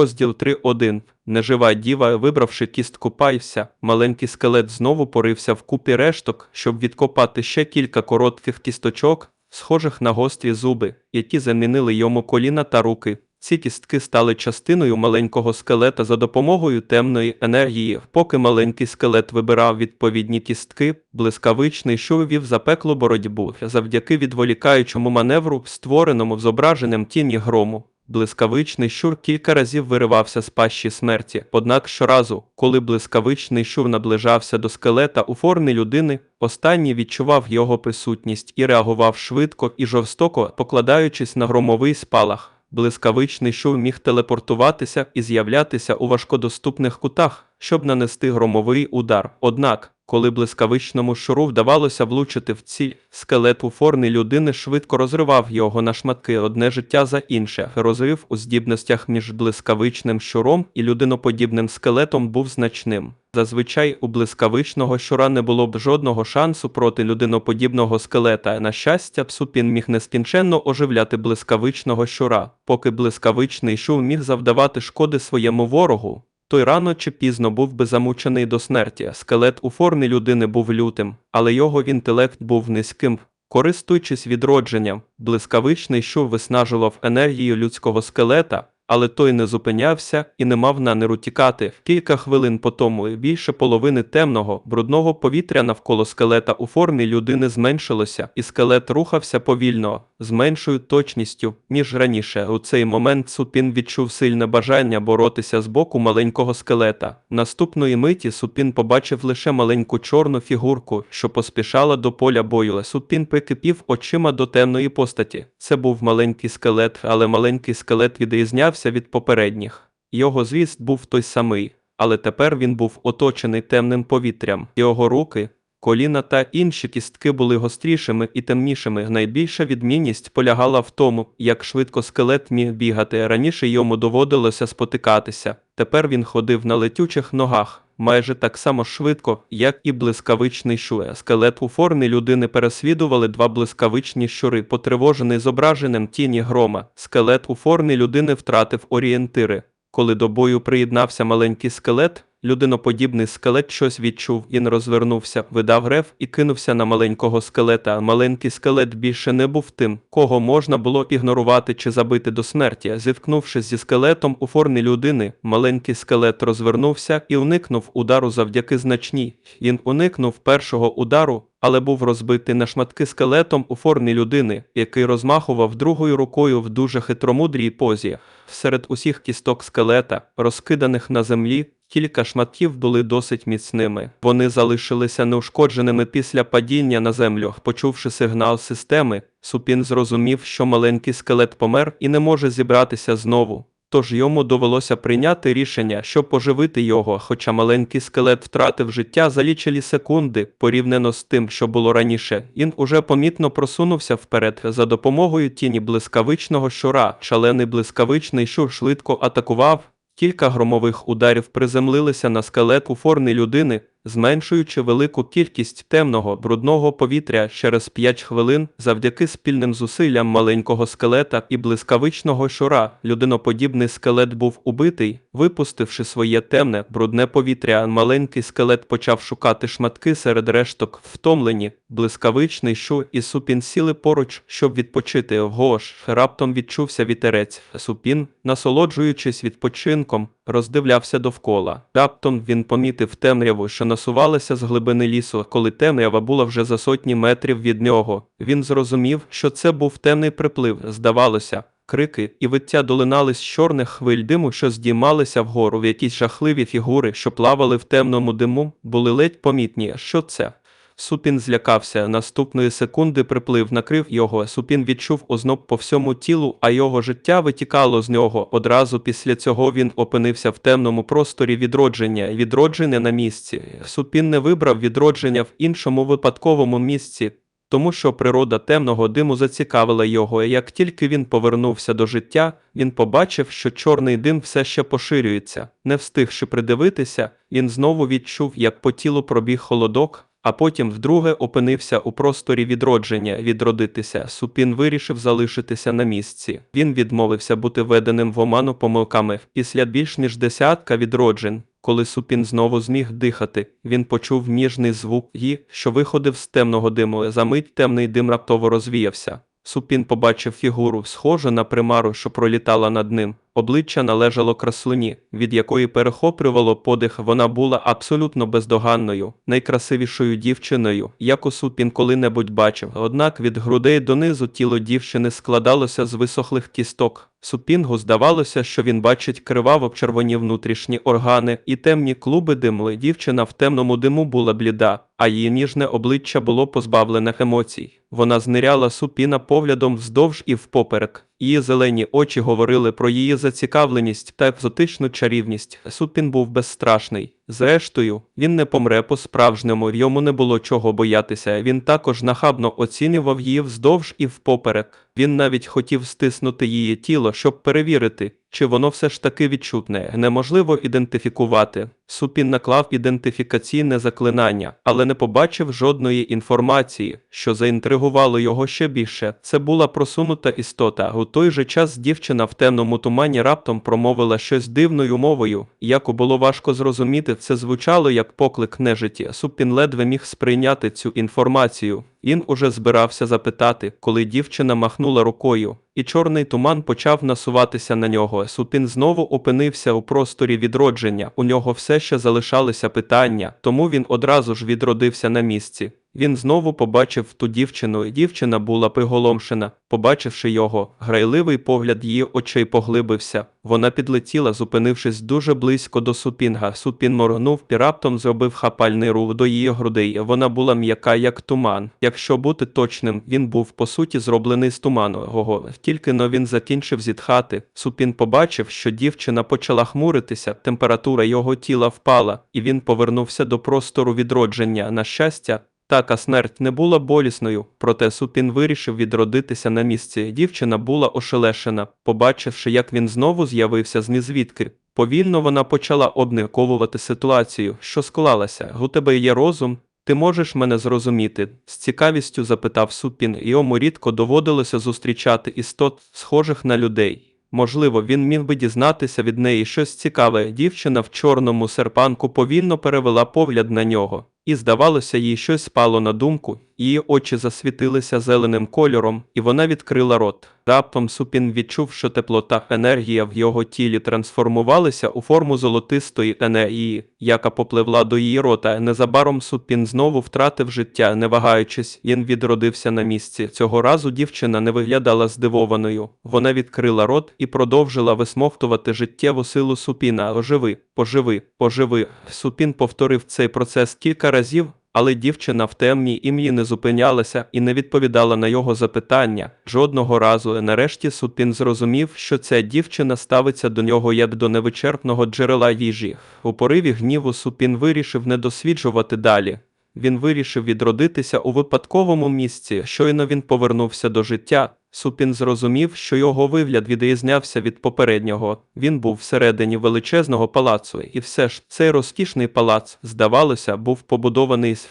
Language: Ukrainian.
Розділ 3.1. Нежива діва, вибравши кістку пайвся, маленький скелет знову порився в купі решток, щоб відкопати ще кілька коротких кісточок, схожих на гострі зуби, які замінили йому коліна та руки. Ці кістки стали частиною маленького скелета за допомогою темної енергії. Поки маленький скелет вибирав відповідні кістки, блискавичний щур вів запеклу боротьбу завдяки відволікаючому маневру, створеному зображенням тіні грому. Блискавичний щур кілька разів виривався з пащі смерті. Однак щоразу, коли блискавичний щур наближався до скелета у формі людини, останній відчував його присутність і реагував швидко і жорстоко, покладаючись на громовий спалах. Блискавичний щур міг телепортуватися і з'являтися у важкодоступних кутах, щоб нанести громовий удар. Однак, коли блискавичному щуру вдавалося влучити в ціль, скелет у формі людини швидко розривав його на шматки одне життя за інше. Розрив у здібностях між блискавичним щуром і людиноподібним скелетом був значним. Зазвичай у блискавичного щура не було б жодного шансу проти людиноподібного скелета. На щастя, псупін міг нескінченно оживляти блискавичного щура, поки блискавичний щур міг завдавати шкоди своєму ворогу. Той рано чи пізно був би замучений до смерті. Скелет у формі людини був лютим, але його інтелект був низьким. Користуючись відродженням, блискавичний щур виснажував енергію людського скелета, але той не зупинявся і не мав наміру тікати. Кілька хвилин по тому більше половини темного, брудного повітря навколо скелета у формі людини зменшилося, і скелет рухався повільно, з меншою точністю, ніж раніше. У цей момент Супін відчув сильне бажання боротися з боку маленького скелета. Наступної миті Супін побачив лише маленьку чорну фігурку, що поспішала до поля бою. Супін прикипів очима до темної постаті. Це був маленький скелет, але маленький скелет відрізнявся від попередніх. Його зріст був той самий, але тепер він був оточений темним повітрям. Його руки, коліна та інші кістки були гострішими і темнішими. Найбільша відмінність полягала в тому, як швидко скелет міг бігати. Раніше йому доводилося спотикатися. Тепер він ходив на летючих ногах. Майже так само швидко, як і блискавичний щур. Скелет у формі людини переслідували два блискавичні щури, потривожений зображенням тіні грома. Скелет у формі людини втратив орієнтири. Коли до бою приєднався маленький скелет, людиноподібний скелет щось відчув, він розвернувся, видав рев і кинувся на маленького скелета. Маленький скелет більше не був тим, кого можна було ігнорувати чи забити до смерті. Зіткнувшись зі скелетом у формі людини, маленький скелет розвернувся і уникнув удару завдяки значній. Він уникнув першого удару, але був розбитий на шматки скелетом у формі людини, який розмахував другою рукою в дуже хитромудрій позі. Серед усіх кісток скелета, розкиданих на землі, кілька шматків були досить міцними. Вони залишилися неушкодженими після падіння на землю. Почувши сигнал системи, Супін зрозумів, що маленький скелет помер і не може зібратися знову. Тож йому довелося прийняти рішення, щоб поживити його, хоча маленький скелет втратив життя за лічені секунди, порівняно з тим, що було раніше. Він уже помітно просунувся вперед за допомогою тіні блискавичного щура. Шалений блискавичний щур швидко атакував. Кілька громових ударів приземлилися на скелет у формі людини, зменшуючи велику кількість темного брудного повітря через 5 хвилин завдяки спільним зусиллям маленького скелета і блискавичного щура. Людиноподібний скелет був убитий, випустивши своє темне, брудне повітря. Маленький скелет почав шукати шматки серед решток, втомлені, блискавичний щур і супін сіли поруч, щоб відпочити. Гош раптом відчувся вітерець. Супін, насолоджуючись відпочинком, роздивлявся довкола. Раптом він помітив темряву, що насувалася з глибини лісу, коли темрява була вже за сотні метрів від нього. Він зрозумів, що це був темний приплив, здавалося. Крики і виття долинали з чорних хвиль диму, що здіймалися вгору в якісь жахливі фігури, що плавали в темному диму, були ледь помітні. Що це? Супін злякався. Наступної секунди приплив накрив його. Супін відчув озноб по всьому тілу, а його життя витікало з нього. Одразу після цього він опинився в темному просторі відродження. Відродження на місці. Супін не вибрав відродження в іншому випадковому місці. Тому що природа темного диму зацікавила його, і як тільки він повернувся до життя, він побачив, що чорний дим все ще поширюється. Не встигши придивитися, він знову відчув, як по тілу пробіг холодок, а потім вдруге опинився у просторі відродження, відродитися. Супін вирішив залишитися на місці. Він відмовився бути веденим в оману помилками. Після більш ніж десятка відроджень, коли Супін знову зміг дихати, він почув ніжний звук гі, що виходив з темного диму. Замить темний дим раптово розвіявся. Супін побачив фігуру, схожу на примару, що пролітала над ним. Обличчя належало краслині, від якої перехоплювало подих. Вона була абсолютно бездоганною, найкрасивішою дівчиною, яку Супін коли-небудь бачив. Однак від грудей донизу тіло дівчини складалося з висохлих кісток. Супінгу здавалося, що він бачить криваво червоні внутрішні органи і темні клуби димли. Дівчина в темному диму була бліда, а її ніжне обличчя було позбавлене емоцій. Вона зниряла супіна поглядом вздовж і впоперек. Її зелені очі говорили про її зацікавленість та екзотичну чарівність. Супін був безстрашний. Зрештою, він не помре по-справжньому, йому не було чого боятися. Він також нахабно оцінював її вздовж і впоперек. Він навіть хотів стиснути її тіло, щоб перевірити, чи воно все ж таки відчутне, неможливо ідентифікувати. Супін наклав ідентифікаційне заклинання, але не побачив жодної інформації, що заінтригувало його ще більше. Це була просунута істота. У той же час дівчина в темному тумані раптом промовила щось дивною мовою, яку було важко зрозуміти. Це звучало як поклик нежиті. Супін ледве міг сприйняти цю інформацію. Він уже збирався запитати, коли дівчина махнула рукою, і чорний туман почав насуватися на нього. Сутин знову опинився у просторі відродження. У нього все ще залишалися питання, тому він одразу ж відродився на місці. Він знову побачив ту дівчину, і дівчина була приголомшена. Побачивши його, грайливий погляд її очей поглибився. Вона підлетіла, зупинившись дуже близько до супінга. Супін моргнув і раптом зробив хапальний рух до її грудей. Вона була м'яка, як туман. Якщо бути точним, він був по суті зроблений з туману. Ого, тільки но він закінчив зітхати. Супін побачив, що дівчина почала хмуритися, температура його тіла впала, і він повернувся до простору відродження. На щастя, Така смерть не була болісною, проте Супін вирішив відродитися на місці. Дівчина була ошелешена, побачивши, як він знову з'явився з нізвідки. Повільно вона почала обмірковувати ситуацію, що склалася. У тебе є розум, ти можеш мене зрозуміти? з цікавістю запитав Супін, йому рідко доводилося зустрічати істот, схожих на людей. Можливо, він міг би дізнатися від неї щось цікаве. Дівчина в чорному серпанку повільно перевела погляд на нього, і, здавалося, їй щось спало на думку, її очі засвітилися зеленим кольором, і вона відкрила рот. Раптом Супін відчув, що теплота енергія в його тілі трансформувалися у форму золотистої енергії, яка попливла до її рота. Незабаром Супін знову втратив життя, не вагаючись, він відродився на місці. Цього разу дівчина не виглядала здивованою. Вона відкрила рот і продовжила висмоктувати життєву силу Супіна. Оживи, поживи, поживи. Супін повторив цей процес кілька разів. Але дівчина в темній ім'ї не зупинялася і не відповідала на його запитання. Жодного разу нарешті Супін зрозумів, що ця дівчина ставиться до нього як до невичерпного джерела їжі. У пориві гніву Супін вирішив не досліджувати далі. Він вирішив відродитися у випадковому місці. Щойно він повернувся до життя. Супін зрозумів, що його вигляд відрізнявся від попереднього. Він був всередині величезного палацу, і все ж цей розкішний палац, здавалося, був побудований з